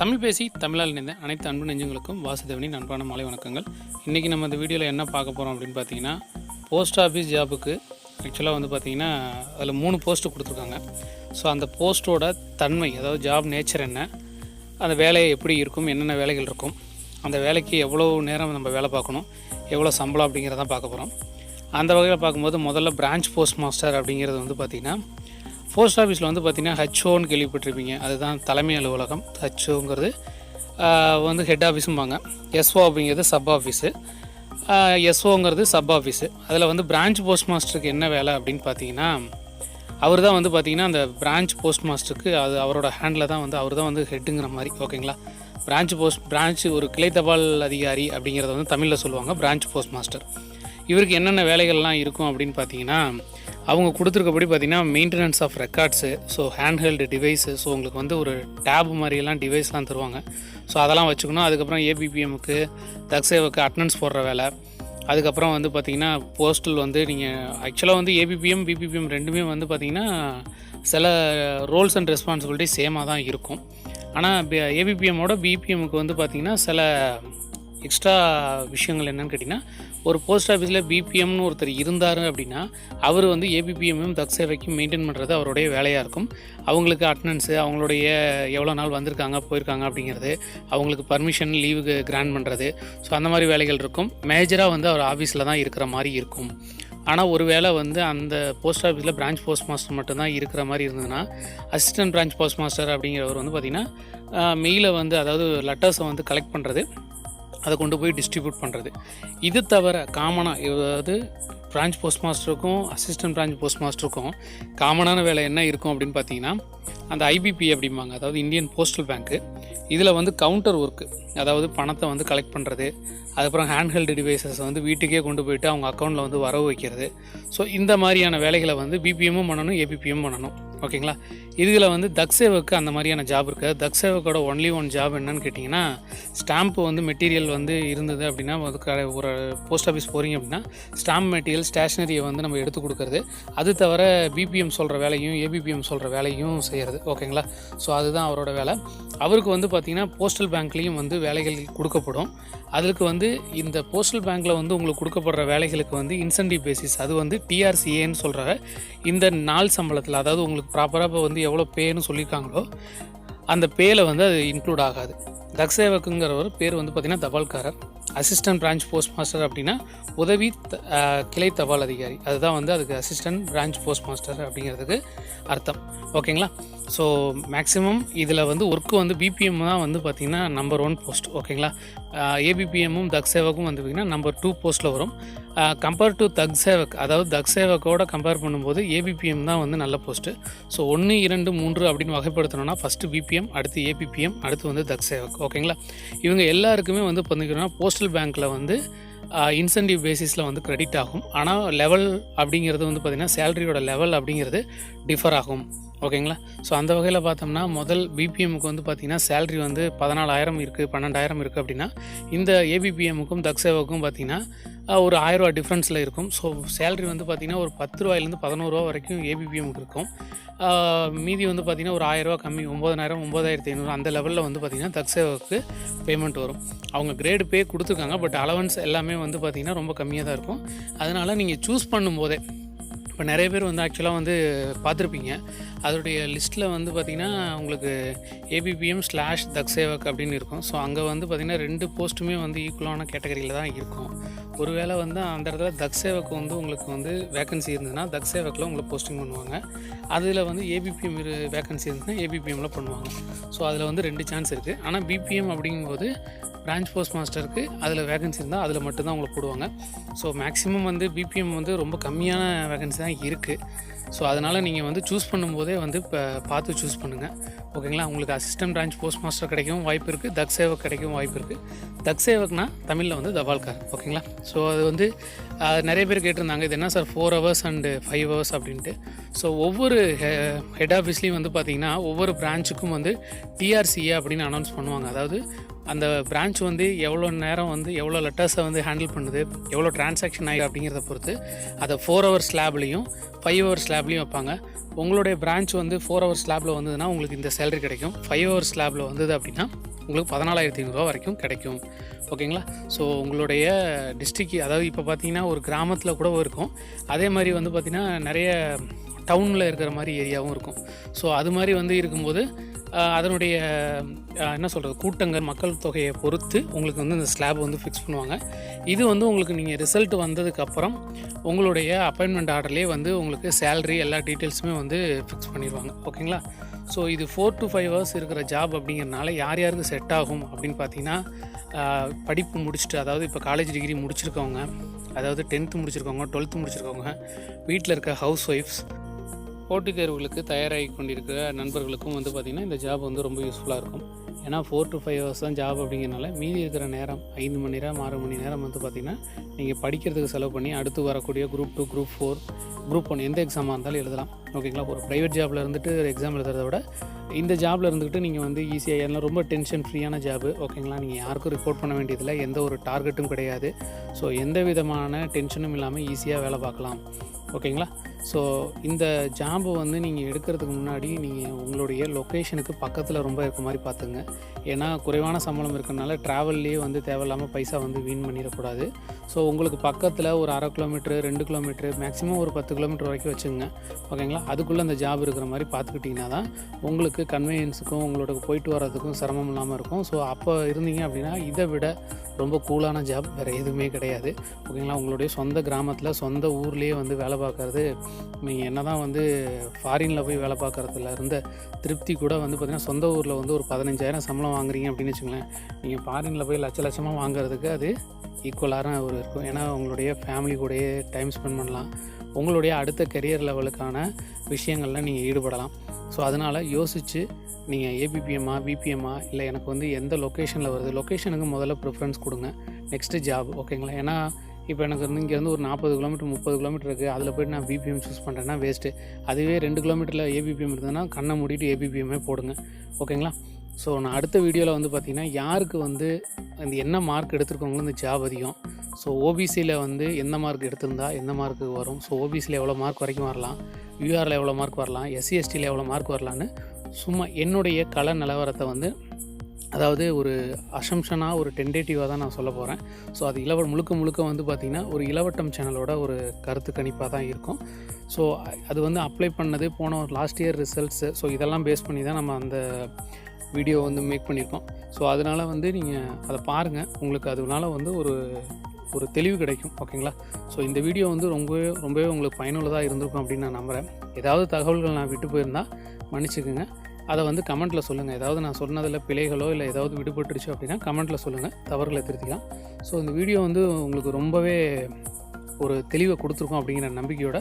தமிழ் பேசி தமிழால் இணைந்த அனைத்து அன்பு நெஞ்சங்களுக்கும் வாசுதேவனின் அன்பான மாலை வணக்கங்கள். இன்றைக்கி நம்ம இந்த வீடியோவில் என்ன பார்க்க போகிறோம் அப்படின்னு பார்த்தீங்கன்னா போஸ்ட் ஆஃபீஸ் ஜாபுக்கு ஆக்சுவலாக வந்து பார்த்திங்கன்னா அதில் மூணு போஸ்ட்டு கொடுத்துருக்காங்க. ஸோ அந்த போஸ்ட்டோட தன்மை அதாவது ஜாப் நேச்சர் என்ன அந்த வேலை எப்படி இருக்கும் என்னென்ன வேலைகள் இருக்கும் அந்த வேலைக்கு எவ்வளோ நேரம் நம்ம வேலை பார்க்கணும் எவ்வளோ சம்பளம் அப்படிங்கிறதான் பார்க்க போகிறோம் அந்த வகையில் பார்க்கும்போது முதல்ல பிரான்ச் போஸ்ட் மாஸ்டர் அப்படிங்கிறது வந்து பார்த்திங்கன்னா போஸ்ட் ஆஃபீஸில் வந்து பார்த்திங்கன்னா ஹெச்ஓன்னு கேள்விப்பட்டிருப்பீங்க. அதுதான் தலைமை அலுவலகம். ஹெச்ஓங்கிறது வந்து ஹெட் ஆஃபீஸும்பாங்க எஸ்ஓ அப்படிங்கிறது சப் ஆஃபீஸு எஸ்ஓங்கிறது சப் ஆஃபீஸு அதில் வந்து பிரான்ச் போஸ்ட் மாஸ்டருக்கு என்ன வேலை அப்படின்னு பார்த்தீங்கன்னா அவர் தான் வந்து பார்த்திங்கன்னா அந்த பிரான்ச் போஸ்ட் மாஸ்டருக்கு அது அவரோட ஹேண்டில் தான் வந்து அவர் தான் வந்து ஹெட்டுங்கிற மாதிரி ஓகேங்களா பிரான்ச் போஸ்ட் பிரான்ச் ஒரு கிளை தபால் அதிகாரி அப்படிங்கிறத வந்து தமிழில் சொல்லுவாங்க பிரான்ச் போஸ்ட் மாஸ்டர் இவருக்கு என்னென்ன வேலைகள்லாம் இருக்கும் அப்படின்னு பார்த்தீங்கன்னா அவங்க கொடுத்துருக்கபடி பார்த்தீங்கன்னா maintenance of records so handheld device so உங்களுக்கு வந்து ஒரு டேப் மாதிரியெல்லாம் டிவைஸ்லாம் தருவாங்க. ஸோ அதெல்லாம் வச்சுக்கணும். அதுக்கப்புறம் ஏபிபிஎம்முக்கு தக்சேவுக்கு அட்டனன்ஸ் போடுற வேலை. அதுக்கப்புறம் வந்து பார்த்திங்கன்னா போஸ்டல் வந்து நீங்கள் ஆக்சுவலாக வந்து ஏபிபிஎம் பிபிபிஎம் ரெண்டுமே வந்து பார்த்திங்கன்னா சில ரோல்ஸ் அண்ட் ரெஸ்பான்சிபிலிட்டி சேமாக தான் இருக்கும். ஆனால் ஏபிபிஎம்மோட பிபிஎம்முக்கு வந்து பார்த்திங்கன்னா சில எக்ஸ்ட்ரா விஷயங்கள் என்னென்னு கேட்டிங்கன்னா ஒரு போஸ்ட் ஆஃபீஸில் பிபிஎம்னு ஒருத்தர் இருந்தார் அப்படின்னா அவர் வந்து ஏபிபிஎம்மும் தக் சேவைக்கும் மெயின்டைன் பண்ணுறது அவருடைய வேலையாக இருக்கும். அவங்களுக்கு அட்டனன்ஸு அவங்களுடைய எவ்வளோ நாள் வந்திருக்காங்க போயிருக்காங்க அப்படிங்கிறது அவங்களுக்கு பர்மிஷன் லீவுக்கு கிராண்ட் பண்ணுறது ஸோ அந்த மாதிரி வேலைகள் இருக்கும். மேஜராக வந்து அவர் ஆஃபீஸில் தான் இருக்கிற மாதிரி இருக்கும். ஆனால் ஒரு வேளை வந்து அந்த போஸ்ட் ஆஃபீஸில் பிரான்ச் போஸ்ட் மாஸ்டர் மட்டும்தான் இருக்கிற மாதிரி இருந்ததுன்னா அசிஸ்டன்ட் பிரான்ச் போஸ்ட் மாஸ்டர் அப்படிங்கிறவர் வந்து பார்த்திங்கன்னா மெயிலை வந்து அதாவது லெட்டர்ஸை வந்து கலெக்ட் பண்ணுறது அதை கொண்டு போய் டிஸ்ட்ரிபியூட் பண்ணுறது இது தவிர காமனாக அதாவது பிரான்ச் போஸ்ட் மாஸ்டருக்கும் அசிஸ்டன்ட் பிரான்ச் போஸ்ட் மாஸ்டருக்கும் காமனான வேலை என்ன இருக்கும் அப்படின்னு பார்த்தீங்கன்னா அந்த ஐபிபி அப்படிம்பாங்க. அதாவது இந்தியன் போஸ்டல் பேங்க்கு இதில் வந்து கவுண்டர் ஒர்க்கு அதாவது பணத்தை வந்து கலெக்ட் பண்ணுறது அதுக்கப்புறம் ஹேண்ட்ஹெல்டு டிவைசஸ் வந்து வீட்டுக்கே கொண்டு போயிட்டு அவங்க அக்கௌண்ட்டில் வந்து வரவு வைக்கிறது. ஸோ இந்த மாதிரியான வேலைகளை வந்து பிபிஎம்மும் பண்ணணும் ஏபிபிஎம் பண்ணணும். ஓகேங்களா? இதில் வந்து தக்சேவுக்கு அந்த மாதிரியான ஜாப் இருக்குது தக்சேவக்கோட ஒன்லி ஒன் ஜாப் என்னன்னு கேட்டிங்கன்னா ஸ்டாம்ப்பு வந்து மெட்டீரியல் வந்து இருந்தது அப்படின்னா ஒரு போஸ்ட் ஆஃபீஸ் போகிறீங்க அப்படின்னா ஸ்டாம்ப் மெட்டீரியல் ஸ்டேஷ்னரியை வந்து நம்ம எடுத்து கொடுக்குறது. அது தவிர பிபிஎம் சொல்கிற வேலையும் ஏபிபிஎம் சொல்கிற வேலையும் செய்கிறது ஓகேங்களா? ஸோ அதுதான் அவரோட வேலை. அவருக்கு வந்து பார்த்திங்கன்னா போஸ்டல் பேங்க்லேயும் வந்து வேலைகள் கொடுக்கப்படும். அதற்கு வந்து இந்த போஸ்டல் பேங்க்கில் வந்து உங்களுக்கு கொடுக்கப்படுற வேலைகளுக்கு வந்து இன்சென்டிவ் பேசிஸ் அது வந்து டிஆர்சிஏன்னு சொல்கிற இந்த நாள் சம்பளத்தில் அதாவது உங்களுக்கு ப்ராப்பராக இப்போ வந்து எவ்வளோ பேன்னு சொல்லியிருக்காங்களோ அந்த பேயில் வந்து அது இன்க்ளூட் ஆகாது. தக்ஸேவக்குங்கிறவர் பேர் வந்து பார்த்திங்கன்னா தபால்காரர். அசிஸ்டன்ட் பிரான்ச் போஸ்ட் மாஸ்டர் அப்படின்னா உதவி கிளை தபால் அதிகாரி. அதுதான் வந்து அதுக்கு அசிஸ்டன்ட் பிரான்ச் போஸ்ட் மாஸ்டர் அப்படிங்கிறதுக்கு அர்த்தம். ஓகேங்களா? ஸோ மேக்ஸிமம் இதில் வந்து ஒர்க்கு வந்து பிபிஎம் தான் வந்து பார்த்திங்கன்னா நம்பர் ஒன் போஸ்ட் ஓகேங்களா? ஏபிபிஎம்மும் தக் சேவக்கும் வந்து பார்த்திங்கன்னா நம்பர் டூ போஸ்ட்டில் வரும். கம்பேர் டு தக் சேவக் அதாவது தக் சேவக்கோட கம்பேர் பண்ணும்போது ஏபிபிஎம் தான் வந்து நல்ல போஸ்ட்டு ஸோ ஒன்று இரண்டு மூன்று அப்படின்னு வகைப்படுத்தணும்னா ஃபஸ்ட்டு பிபிஎம் அடுத்து ஏபிபிஎம் அடுத்து வந்து தக் சேவக். ஓகேங்களா? இவங்க எல்லாருக்குமே வந்து பார்த்திங்கன்னா போஸ்டல் பேங்க்கில் வந்து இன்சென்டிவ் பேசிஸில் வந்து கிரெடிட் ஆகும். ஆனால் லெவல் அப்படிங்கிறது வந்து பார்த்திங்கன்னா சேலரியோட லெவல் அப்படிங்கிறது டிஃபர் ஆகும். ஓகேங்களா ஸோ அந்த வகையில் பார்த்தோம்னா முதல் பிபிஎம்முக்கு வந்து பார்த்திங்கன்னா சேலரி வந்து பதினாலாயிரம் இருக்குது பன்னெண்டாயிரம் இருக்குது அப்படின்னா இந்த ஏபிபிஎம்முக்கும் தக்ஸேவுக்கும் பார்த்திங்கன்னா ஒரு ஆயிரரூவா டிஃப்ரென்ஸில் இருக்கும். ஸோ சேலரி வந்து பார்த்திங்கன்னா ஒரு பத்து ரூபாயிலேருந்து பதினோருவா வரைக்கும் ஏபிபிஎம்முக்கு இருக்கும். மீதி வந்து பார்த்திங்கன்னா ஒரு ஆயிரரூவா கம்மி ஒம்பதனாயிரம் ஒம்பதாயிரத்தி ஐநூறு அந்த லெவலில் வந்து பார்த்திங்கன்னா தக்சேவாவுக்கு பேமெண்ட் வரும். அவங்க கிரேடு பே கொடுத்துருக்காங்க பட் அலவன்ஸ் எல்லாமே வந்து பார்த்திங்கன்னா ரொம்ப கம்மியாக தான் இருக்கும். அதனால் நீங்கள் சூஸ் பண்ணும்போதே இப்போ நிறைய பேர் வந்து ஆக்சுவலாக வந்து பார்த்துருப்பீங்க அதோடைய லிஸ்ட்டில் வந்து பார்த்திங்கன்னா உங்களுக்கு ஏபிபிஎம் ஸ்லாஷ் தக்ஸேவக் அப்படின்னு இருக்கும். ஸோ அங்கே வந்து பார்த்திங்கன்னா ரெண்டு போஸ்ட்டுமே வந்து ஈக்குவலான கேட்டகரியில் தான் இருக்கும். ஒருவேளை வந்து அந்த இடத்துல தக்ஸேவக் வந்து உங்களுக்கு வந்து வேகன்சி இருந்ததுன்னா தக்ஸேவக்கில் உங்களுக்கு போஸ்டிங் பண்ணுவாங்க. அதில் வந்து ஏபிபிஎம் இரு வேகன்சி இருந்ததுன்னா ஏபிபிஎம்மில் பண்ணுவாங்க. ஸோ அதில் வந்து ரெண்டு சான்ஸ் இருக்குது ஆனால் பிபிஎம் அப்படிங்கும்போது பிரான்ச் போஸ்ட் மாஸ்டருக்கு அதில் வேகன்சி இருந்தால் அதில் மட்டும்தான் உங்களுக்கு போடுவாங்க. ஸோ மேக்ஸிமம் வந்து பிபிஎம் வந்து ரொம்ப கம்மியான வேகன்சி தான் இருக்குது ஸோ அதனால் நீங்கள் வந்து சூஸ் பண்ணும்போதே வந்து இப்போ பார்த்து சூஸ் பண்ணுங்கள் ஓகேங்களா உங்களுக்கு அசிஸ்டன்ட் பிரான்ச் போஸ்ட் மாஸ்டர் கிடைக்கவும் வாய்ப்பு இருக்குது தக் சேவக் கிடைக்கவும் வாய்ப்பு இருக்குது தக் சேவக்னா தமிழில் வந்து தபால்கார் ஓகேங்களா ஸோ அது வந்து நிறைய பேர் கேட்டிருந்தாங்க இது என்ன sir four hours and five hours அப்படின்ட்டு. ஸோ ஒவ்வொரு ஹெட் ஆஃபீஸ்லேயும் வந்து பார்த்திங்கன்னா ஒவ்வொரு பிரான்ச்சுக்கும் வந்து டிஆர்சிஏ அப்படின்னு அனௌன்ஸ் பண்ணுவாங்க. அதாவது அந்த பிரான்ச் வந்து எவ்வளோ நேரம் வந்து எவ்வளோ லெட்டர்ஸை வந்து ஹேண்டில் பண்ணுது எவ்வளோ டிரான்சாக்ஷன் ஆகி அப்படிங்கிறத பொறுத்து அதை ஃபோர் ஹவர் ஸ்லாப்லேயும் ஃபைவ் ஹவர் ஸ்லாப்லேயும் வைப்பாங்க. உங்களுடைய பிரான்ச் வந்து ஃபோர் ஹவர்ஸ் ஸ்லாபில் வந்ததுன்னா உங்களுக்கு இந்த சேலரி கிடைக்கும். ஃபைவ் ஹவர்ஸ் ஸ்லாபில் வந்தது அப்படின்னா உங்களுக்கு பதினாலாயிரத்தி ஐநூறுரூவா வரைக்கும் கிடைக்கும். ஓகேங்களா ஸோ உங்களுடைய டிஸ்ட்ரிக்ட் அதாவது இப்போ பார்த்தீங்கன்னா ஒரு கிராமத்தில் கூட இருக்கும். அதே மாதிரி வந்து பார்த்திங்கன்னா நிறைய டவுனில் இருக்கிற மாதிரி ஏரியாவும் இருக்கும். ஸோ அது மாதிரி வந்து இருக்கும்போது அதனுடைய என்ன சொல்கிறது கூட்டங்கள் மக்கள் தொகையை பொறுத்து உங்களுக்கு வந்து இந்த ஸ்லாப் வந்து ஃபிக்ஸ் பண்ணுவாங்க. இது வந்து உங்களுக்கு நீங்கள் ரிசல்ட் வந்ததுக்கப்புறம் உங்களுடைய அப்பாயின்மெண்ட் ஆர்டர்லேயே வந்து உங்களுக்கு சேலரி எல்லா டீட்டெயில்ஸுமே வந்து ஃபிக்ஸ் பண்ணிடுவாங்க. ஓகேங்களா ஸோ இது ஃபோர் டு ஃபைவ் ஹவர்ஸ் இருக்கிற ஜாப் அப்படிங்கிறனால யார் யாருக்கு செட் ஆகும் அப்படின்னு பார்த்தீங்கன்னா படிப்பு முடிச்சுட்டு அதாவது இப்போ காலேஜ் டிகிரி முடிச்சிருக்கவங்க அதாவது டென்த்து முடிச்சிருக்கவங்க டுவெல்த்து முடிச்சிருக்கவங்க வீட்டில் இருக்க ஹவுஸ் ஒய்ஃப்ஸ் போட்டித் தேர்வுகளுக்கு தயாராகி கொண்டிருக்கிற நண்பர்களுக்கும் வந்து பார்த்திங்கன்னா இந்த ஜாப் வந்து ரொம்ப யூஸ்ஃபுல்லாக இருக்கும். ஏன்னா ஃபோர் டு ஃபைவ் ஹவர்ஸ் தான் ஜாப் அப்படிங்கிறனால மீதி இருக்கிற நேரம் ஐந்து மணி நேரம் ஆறு மணி நேரம் வந்து பார்த்திங்கன்னா நீங்கள் படிக்கிறதுக்கு செலவு பண்ணி அடுத்து வரக்கூடிய group two group four group one எந்த எக்ஸாமாக இருந்தாலும் எழுதலாம். ஓகேங்களா? ஒரு ப்ரைவேட் ஜாபில் இருந்துட்டு எக்ஸாம் எழுதுறத விட இந்த ஜாபில் இருந்துக்கிட்டு நீங்கள் வந்து ஈஸியாக எல்லாம் ரொம்ப டென்ஷன் ஃப்ரீயான ஜாபு ஓகேங்களா நீங்கள் யாருக்கும் ரிப்போர்ட் பண்ண வேண்டியதில்லை. எந்த ஒரு டார்கெட்டும் கிடையாது. ஸோ எந்த விதமான டென்ஷனும் இல்லாமல் ஈஸியாக வேலை பார்க்கலாம். ஓகேங்களா ஸோ இந்த ஜாபை வந்து நீங்கள் எடுக்கிறதுக்கு முன்னாடி நீங்கள் உங்களுடைய லொக்கேஷனுக்கு பக்கத்தில் ரொம்ப இருக்க மாதிரி பார்த்துங்க ஏன்னா குறைவான சம்பளம் இருக்கிறனால ட்ராவல்லையே வந்து தேவையில்லாமல் பைசா வந்து வீண் பண்ணிடக்கூடாது. ஸோ உங்களுக்கு பக்கத்தில் ஒரு அரை கிலோமீட்ரு ரெண்டு கிலோமீட்ரு மேக்ஸிமம் ஒரு பத்து கிலோமீட்டர் வரைக்கும் வச்சுங்க ஓகேங்களா? அதுக்குள்ளே அந்த ஜாப் இருக்கிற மாதிரி பார்த்துக்கிட்டிங்கன்னா தான் உங்களுக்கு கன்வீனியன்ஸுக்கும் உங்களோட போயிட்டு வர்றதுக்கும் சிரமம் இல்லாமல் இருக்கும். ஸோ அப்போ இருந்தீங்க அப்படின்னா இதை விட ரொம்ப கூலான ஜாப் வேறு எதுவுமே கிடையாது. ஓகேங்களா? உங்களுடைய சொந்த கிராமத்தில் சொந்த ஊர்லேயே வந்து வேலை பார்க்குறது நீங்கள் என்ன தான் வந்து ஃபாரினில் போய் வேலை பார்க்குறதுல இருந்த திருப்தி கூட வந்து பார்த்திங்கன்னா சொந்த ஊரில் வந்து ஒரு பதினஞ்சாயிரம் சம்பளம் வாங்குறீங்க அப்படின்னு வச்சுங்களேன் நீங்கள் ஃபாரினில் போய் லட்ச லட்சமாக வாங்குறதுக்கு அது ஈக்குவலான ஒரு இருக்கும். ஏன்னா உங்களுடைய ஃபேமிலி கூடயே டைம் ஸ்பெண்ட் பண்ணலாம். உங்களுடைய அடுத்த கெரியர் லெவலுக்கான விஷயங்களில் நீங்கள் ஈடுபடலாம். ஸோ அதனால் யோசித்து நீங்கள் ஏபிபிஎம்மா பிபிஎம்மா இல்லை எனக்கு வந்து எந்த லொக்கேஷனில் வருது? லொக்கேஷனுக்கு முதல்ல ப்ரிஃபரன்ஸ் கொடுங்க. நெக்ஸ்ட்டு ஜாப் ஓகேங்களா ஏன்னா இப்போ எனக்கு வந்து இங்கேருந்து ஒரு நாற்பது கிலோமீட்டர் முப்பது கிலோமீட்டர் இருக்குது அதில் போய்ட்டு நான் பிபிஎம் சூஸ் பண்ணுறேன்னா வேஸ்ட்டு அதுவே ரெண்டு கிலோமீட்டரில் ஏபிபிஎம் இருந்ததுன்னா கண்ணை மூடிட்டு ஏபிபிஎம்மே போடுங்க. ஓகேங்களா ஸோ நான் அடுத்த வீடியோவில் வந்து பார்த்திங்கன்னா யாருக்கு வந்து அந்த என்ன மார்க் எடுத்திருக்கவங்களும் இந்த ஜாப் அதிகம். ஸோ ஓபிசியில் வந்து எந்த மார்க் எடுத்திருந்தா எந்த மார்க்கு வரும்? ஸோ ஓபிசியில் எவ்வளோ மார்க் வரைக்கும் வரலாம்? யூஆரில் எவ்வளோ மார்க் வரலாம்? எஸ்சி எஸ்டியில் எவ்வளோ மார்க் வரலான்னு சும்மா என்னுடைய கள நிலவரத்தை வந்து அதாவது ஒரு அசம்ஷனாக ஒரு டென்டேட்டிவாக தான் நான் சொல்ல போகிறேன் ஸோ அது இலவ முழுக்க முழுக்க வந்து பார்த்திங்கன்னா ஒரு இளவட்டம் சேனலோட ஒரு கருத்து கணிப்பாக தான் இருக்கும். ஸோ அது வந்து அப்ளை பண்ணது போன ஒரு லாஸ்ட் இயர் ரிசல்ட்ஸு ஸோ இதெல்லாம் பேஸ் பண்ணி தான் நம்ம அந்த வீடியோ வந்து மேக் பண்ணியிருக்கோம் ஸோ அதனால் வந்து நீங்கள் அதை பாருங்கள் உங்களுக்கு அதனால வந்து ஒரு ஒரு தெளிவு கிடைக்கும். ஓகேங்களா ஸோ இந்த வீடியோ வந்து ரொம்பவே ரொம்பவே உங்களுக்கு பயனுள்ளதாக இருந்திருக்கும் அப்படின்னு நான் நம்புகிறேன் ஏதாவது தகவல்கள் நான் விட்டு போயிருந்தால் மன்னிச்சுக்குங்க. அதை வந்து கமெண்ட்டில் சொல்லுங்கள் ஏதாவது நான் சொன்னதில் பிழைகளோ இல்லை ஏதாவது விடுபட்டுருச்சு அப்படின்னா கமெண்ட்டில் சொல்லுங்கள் தவறுகளை திருத்திக்கலாம். ஸோ இந்த வீடியோ வந்து உங்களுக்கு ரொம்பவே ஒரு தெளிவை கொடுத்துருக்கோம் அப்படிங்கிற நம்பிக்கையோட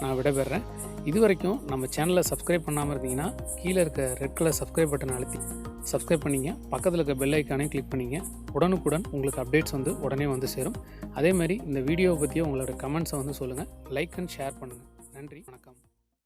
நான் விடைபெறேன். இது வரைக்கும் நம்ம சேனலை சப்ஸ்கிரைப் பண்ணாமல் இருந்தீங்கன்னா கீழே இருக்க ரெட் கலர் சப்ஸ்கிரைப் பட்டன் அழுத்தி சப்ஸ்கிரைப் பண்ணிங்க. பக்கத்தில் இருக்க பெல் ஐக்கானே கிளிக் பண்ணிங்க. உடனுக்குடன் உங்களுக்கு அப்டேட்ஸ் வந்து உடனே வந்து சேரும். அதே மாதிரி இந்த வீடியோவை பற்றியும் உங்களோட கமெண்ட்ஸை வந்து சொல்லுங்கள் லைக் அண்ட் ஷேர் பண்ணுங்கள் நன்றி. வணக்கம்.